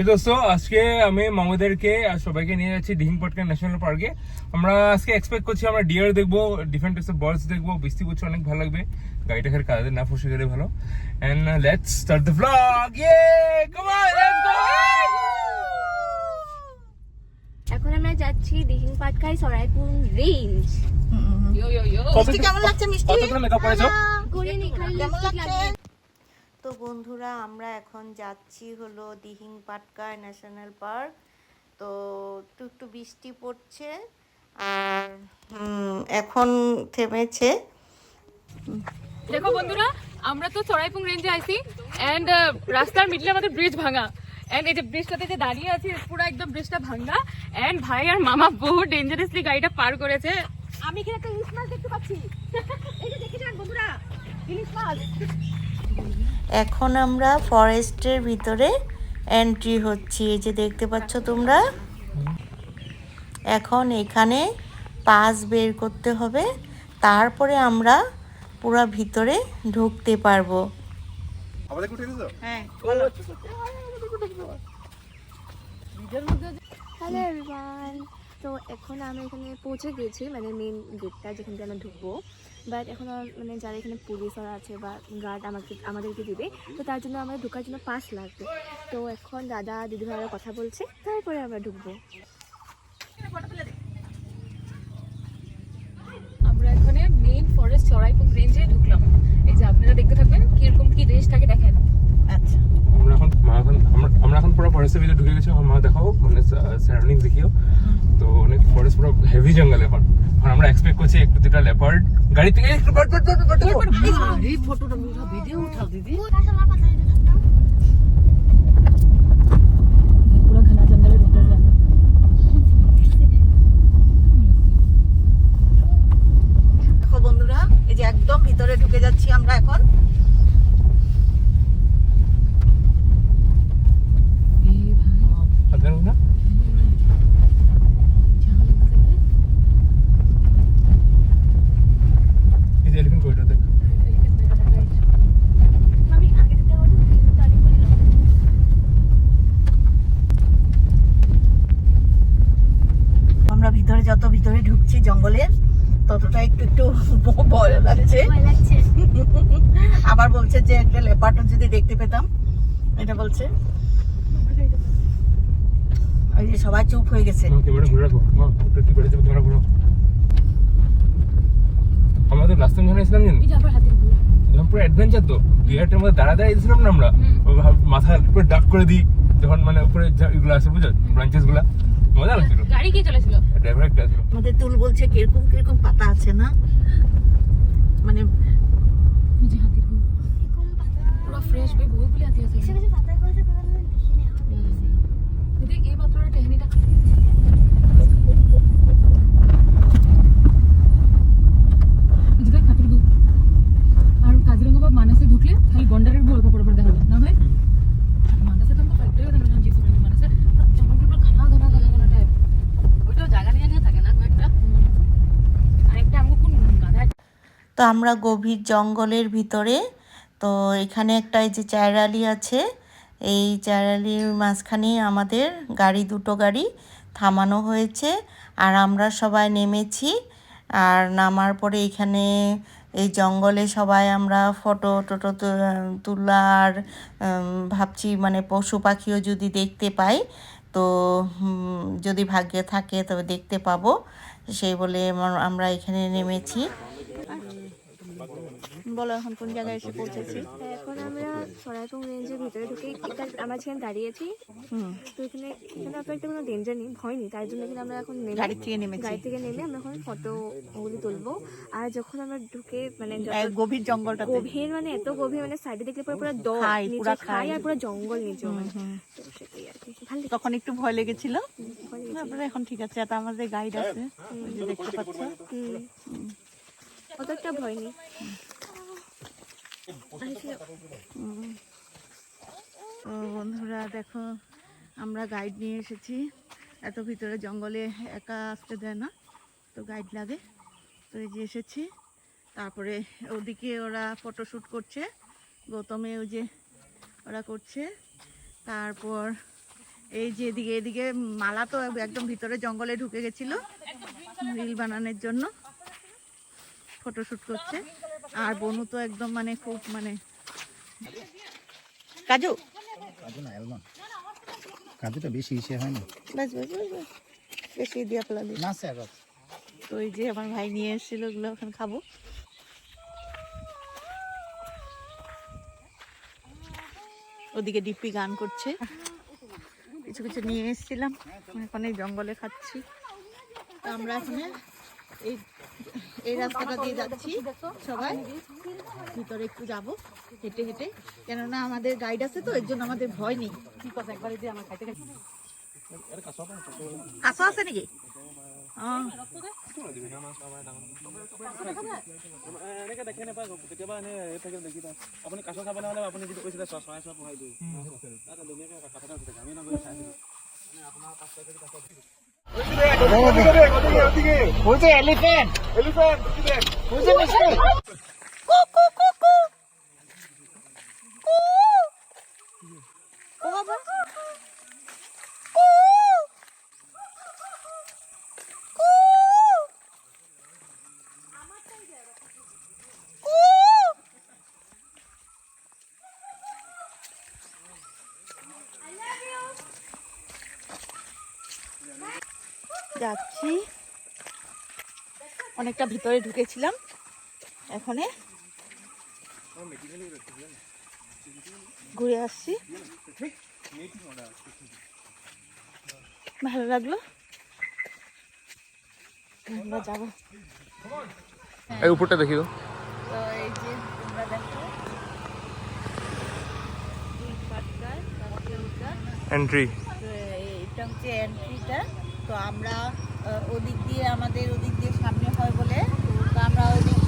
দোস্তো আজকে আমি মামাদেরকে আর সবাইকে নিয়ে যাচ্ছি দিহিং পটকা ন্যাশনাল পার্কে আমরা আজকে এক্সপেক্ট করছি আমরা ডিয়ার দেখব ডিফারেন্ট টাইপস অফ বার্ডস দেখব বৃষ্টি পড়ছে অনেক ভালো লাগবে গাড়িটা খেলে কাদের না ফসে গেলে ভালো and let's start the blog ইয়ে কাম অন লেটস গো এখন আমরা যাচ্ছি দিহিং পাটকাই সরাইপুর রেঞ্জ মিষ্টি কেমন লাগছে মিষ্টি কতক্ষণ মেকআপ করেছ? করে নি খালি কেমন লাগছে? তো বন্ধুরা আমরা এখন যাচ্ছি হলো দিহিং পাটকায় ন্যাশনাল পার্ক। তো একটু একটু বৃষ্টি পড়ছে আর হুম, এখন থেমেছে। দেখো বন্ধুরা আমরা তো চড়াইপুং রেঞ্জে আইছি এন্ড রাস্তার মিডলে আমাদের ব্রিজ ভাঙা। এন্ড এই যে ব্রিজটাতে যে দাঁড়িয়ে আছি পুরো একদম ব্রিজটা ভাঙা। এন্ড ভাই আর মামা বহু ডেঞ্জারাসলি গাড়িটা পার করেছে। আমি এখানে একটা ইলিশ মাছ দেখতে পাচ্ছি। এই যে দেখে যান বন্ধুরা ইলিশ মাছ। এখন আমরা ফরেস্টের ভিতরে এন্ট্রি হচ্ছি। এই যে দেখতে পাচ্ছ তোমরা? এখন এখানে পাস বের করতে হবে। তারপরে আমরা পুরো ভিতরে ঢুকতে পারব। হ্যাঁ। হ্যালো এভরিওয়ান তো এখন আমি এখানে পৌঁছে গেছি মানে মেন গেটটা যেখান থেকে আমরা ঢুকবো। বাট এখন আর মানে যারা এখানে পুলিশরা আছে বা গার্ড আমাকে আমাদেরকে দিবে তো তার জন্য আমাদের ঢোকার জন্য পাস লাগবে। তো এখন দাদা দিদি ভাইরা কথা বলছে তারপরে আমরা ঢুকবো। আমরা এখানে মেইন ফরেস্ট চড়াইপুং রেঞ্জে ঢুকলাম। এই যে আপনারা দেখতে থাকবেন কীরকম কি রেঞ্জ থাকে দেখেন আচ্ছা। আমরা এখন আমরা- আমরা এখন পুরো ফরেস্টের ভিতরে ঢুকে গেছি। আমার মা দেখাও মানে সারাউন্ডিং দেখিও। তো অনেক ফরেস্ট পুরো হেভি জঙ্গল এখন। আমরা এক্সপেক্ট করছি একটু দুটা লেপার্ড গাড়ি থেকে একটু বাট বাট বাট বাট পুরো ঘনা জঙ্গলে ঢুকতেছি আমরা দেখো বন্ধুরা এই যে একদম ভিতরে ঢুকে যাচ্ছি আমরা এখন আধা ঘণ্টা এই যে এলিফ্যান্ট করিডোর দেখ আমি আগে দিতে পারব তারিখ বলে নাও। আমরা ভিতরে যত ভিতরে ঢুকছি জঙ্গলের ততটা একটু একটু ভয় লাগছে। আবার বলছে যে একটা লেপার্ড যদি দেখতে পেতাম এটা বলছে। ওই যে সবাই চুপ হয়ে গেছে। আমরা তো লাস্ট টাইম যখন এসেছিলাম জানি? পুরো অ্যাডভেঞ্চার তো। বিহারটার মধ্যে দাঁড়া দাঁড়িয়ে ছিলাম না আমরা? মাথা উপরে ডাক করে দিই। যখন মানে উপরে যা- এগুলো আছে বুঝো ব্রাঞ্চেসগুলা। মজা লাগছিল। গাড়ি কি চলেছিল ড্রাইভার একটা ছিল। আমাদের তুল বলছে কীরকম কীরকম পাতা আছে না? মানে পুরো ফ্রেশ বহুগুলি হাতি আছে কিছু কিছু পাতা করে দেখিনি এখন যদি এই মাত্র টেহনিটা এই যে ভাই হাতিরগুলো আর কাজিরঙ্গা বা মানসে ঢুকলে খালি গন্ডারেরগুলো উপর উপর দেখা যায় না ভাই মানসে তো আমরা ফ্যাক্টরি দেখা না জিসে মানসে জঙ্গলগুলো ঘনা ঘনা ঘনা ঘনা টাইপ ওইটাও জায়গা নিয়ে নিয়ে থাকে না কয়েকটা আরেকটা আমাকে কোন গাধা তো আমরা গভীর জঙ্গলের ভিতরে। তো এখানে একটা এই যে চায়রালি আছে, এই চায়রালির মাঝখানে আমাদের গাড়ি, দুটো গাড়ি থামানো হয়েছে। আর আমরা সবাই নেমেছি। আর নামার পরে এখানে এই জঙ্গলে সবাই আমরা ফটো, টোটো তোলার ভাবছি মানে পশু পাখিও যদি দেখতে পাই, তো যদি ভাগ্যে থাকে তবে দেখতে পাবো। সেই বলে আমরা এখানে নেমেছি। বলো এখন কোন জায়গায় এসে পৌঁছেছি? এখন আমরা সরাইপুর রেঞ্জের ভিতরে ঢুকে আমরা যেখানে দাঁড়িয়েছি। তো এখানে এখানে আপনার কোনো ডেঞ্জার নেই ভয় নেই। তাই জন্য আমরা এখন গাড়ি থেকে নেমেছি। গাড়ি থেকে নেমে আমরা এখন তুলবো। আর যখন আমরা ঢুকে মানে গভীর জঙ্গলটাতে। গভীর মানে এত গভীর মানে সাইডে দেখলে পরে পুরো দল নিচে খাই। আর পুরো জঙ্গল নিচে হুম, হুম। তো সেটাই আর কি। তখন একটু ভয় লেগেছিল। তারপরে এখন ঠিক আছে আর আমাদের গাইড আছে। দেখতে পাচ্ছ। হুম। অত একটা ভয় নেই। বন্ধুরা, দেখো, আমরা গাইড নিয়ে এসেছি। এত ভিতরে জঙ্গলে একা আসতে দেয় না, তো গাইড লাগে। তো এই যে এসেছি, তারপরে ওদিকে ওরা ফটোশ্যুট করছে, গৌতমে ওই যে ওরা করছে। তারপর এই যে এদিকে এদিকে মালা তো একদম ভিতরে জঙ্গলে ঢুকে গেছিল, রিল বানানোর জন্য। ফটোশুট করছে। আর বনু তো একদম মানে খুব মানে কাজু? কাজু না অ্যালমন্ড। কাজুটা বেশি ইসে হয় না? বাস বাস বাস। বেশি দিয়া ফেলালি না স্যার তো এই যে আমার ভাই নিয়ে এসেছিল ওগুলো ওখানে খাব। ওদিকে ডিপি গান করছে। কিছু কিছু নিয়ে এসেছিলাম। এখন এই জঙ্গলে খাচ্ছি। তো আমরা এখানে এই এই রাস্তাটা দিয়ে যাচ্ছি সবাই। ভিতরে একটু যাব, হেঁটে হেঁটে। কেননা আমাদের গাইড আছে তো, এর জন্য আমাদের ভয় নেই। কাঁচা আছে নাকি? আপুনি কাছ হ'লে আপুনি চৰাই পঢ়াই দিওঁ 어떻게 어떻게 어떻게? 어제 엘리펜. 엘리펜 무슨 무슨 যাচ্ছি। অনেকটা ভিতরে ঢুকেছিলাম। এখানে ঘুরে আসছি। ভালো লাগল? আমরা যাব। এই উপরটা দেখি তো। এই যে তোমরা দেখো এন্ট্রি এটা হচ্ছে এন্ট্রিটা তো আমরা ওদিক দিয়ে আমাদের ওদিক দিয়ে সামনে হয় বলে তো আমরা ওদিক